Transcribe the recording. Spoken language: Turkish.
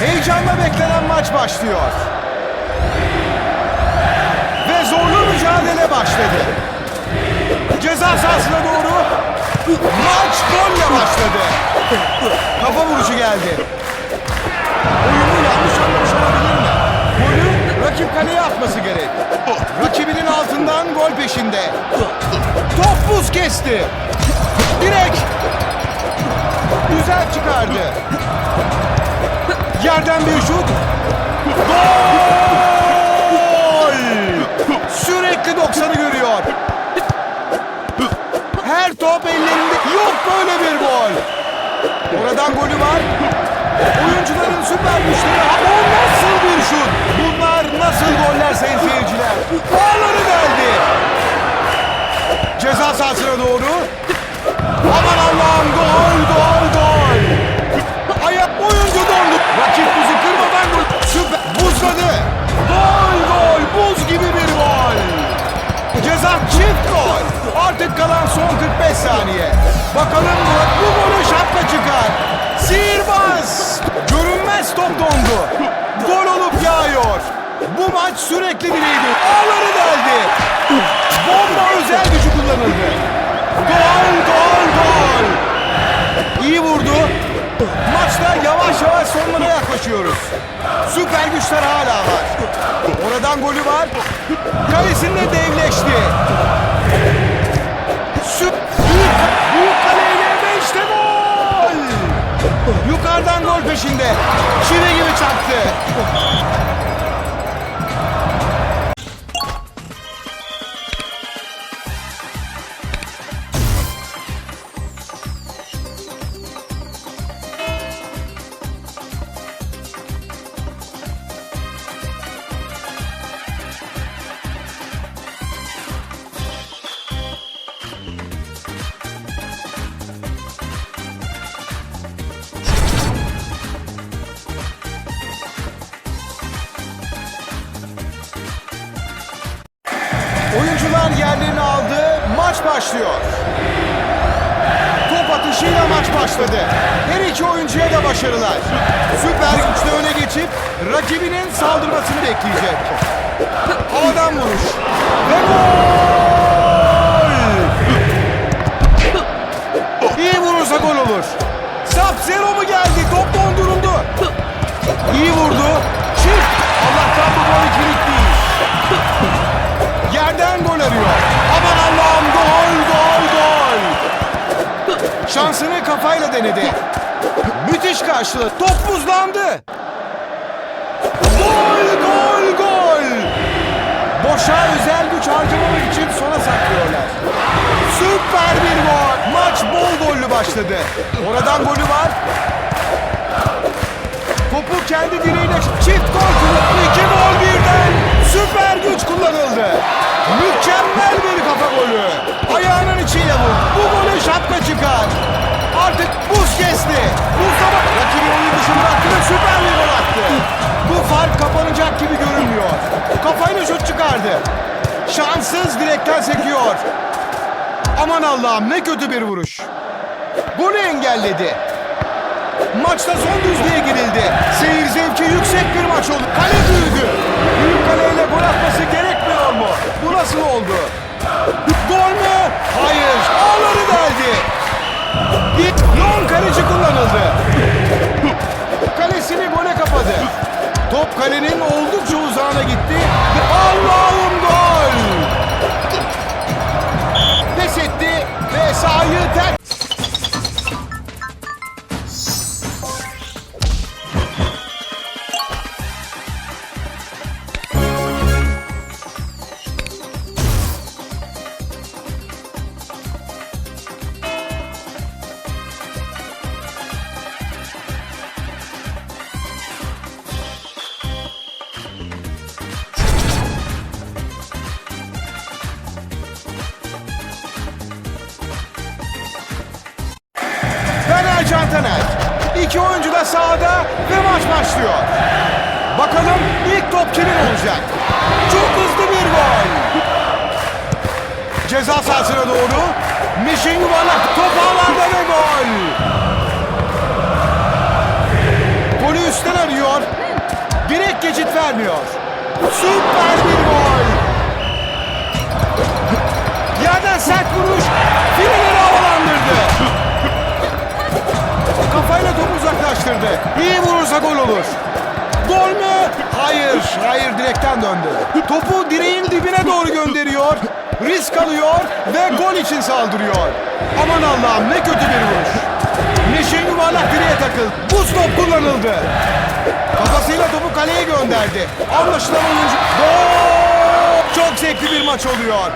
Heyecanla beklenen maç başlıyor. Ve zorlu mücadele başladı. Ceza sahasına doğru maç golle başladı. Kafa vuruşu geldi. Oyunu yanlış anlamış olabilir mi? Golü rakip kaleye atması gerek. Rakibinin altından gol peşinde. Top buz kesti. Direk. Güzel çıkardı. Yerden bir şut. Gol! Sürekli 90'ı görüyor. Her top ellerinde. Yok böyle bir gol. Oradan golü var. Oyuncuların süper güçleri. O nasıl bir şut? Bunlar nasıl goller sayın seyirciler? Ağları geldi. Ceza sahasına doğru. Aman Allah'ım gol gol. Ceza çift gol. Artık kalan son 45 saniye. Bakalım Murat bu golü şapka çıkar. Sihirbaz. Görünmez top dondu. Gol olup yağıyor. Bu maç sürekli biriydi. Ağları deldi. Bomba özel gücü kullanıldı. Gol gol gol. İyi vurdu. Maçta yavaş yavaş sonlara yaklaşıyoruz. Süper güçler hala var. Oradan golü var. Kalesinde devleşti. Süp büyük, büyük kaleyle işte gol. Yukarıdan gol peşinde. Çile Oyuncular yerlerini aldı. Maç başlıyor. Top atışıyla maç başladı. Her iki oyuncuya da başarılar. Süper güçle öne geçip rakibinin saldırmasını bekleyecek. Havadan vuruş. Ve gol! Denedi. Müthiş karşılığı. Top buzlandı. Gol gol gol. Boşa özel güç harcamamak için sona saklıyorlar. Süper bir gol. Maç bol gollü başladı. Oradan golü var. Topu kendi direğine çift gol kullandı. Rakibi oyun dışı bıraktı ve süper bir gol attı. Bu fark kapanacak gibi görünmüyor. Kafayla şut çıkardı. Şanssız direkten sekiyor. Aman Allah'ım ne kötü bir vuruş. Golü engelledi. Maçta son düzlüğe girildi. Seyir zevki yüksek bir maç oldu. Kale büyüdü. Büyük kaleyle gol atması gerekmiyor mu? Bu nasıl oldu? Gol mü? Hayır. Ağları deldi. Top kalenin oldukça uzağına gitti. Allah'ım gol! Cantaner. İki oyuncu da sahada ve maç başlıyor. Bakalım ilk top kimin olacak? Çok hızlı bir gol. Ceza sahasına doğru. Mişin yuvarlak top ağlarda ve gol. Golü üstten arıyor. Direkt geçit vermiyor. Süper bir gol. Yerden sert vuruş. Fileleri uzaklaştırdı. İyi vurursa gol olur. Gol mü? Hayır, hayır direkten döndü. Topu direğin dibine doğru gönderiyor. Risk alıyor ve gol için saldırıyor. Aman Allah'ım ne kötü bir vuruş. Neşe yuvarlak direğe takıldı. Bu stop kullanıldı. Kafasıyla topu kaleye gönderdi. Anlaşılan oyuncu... Gol! Çok zevkli bir maç oluyor.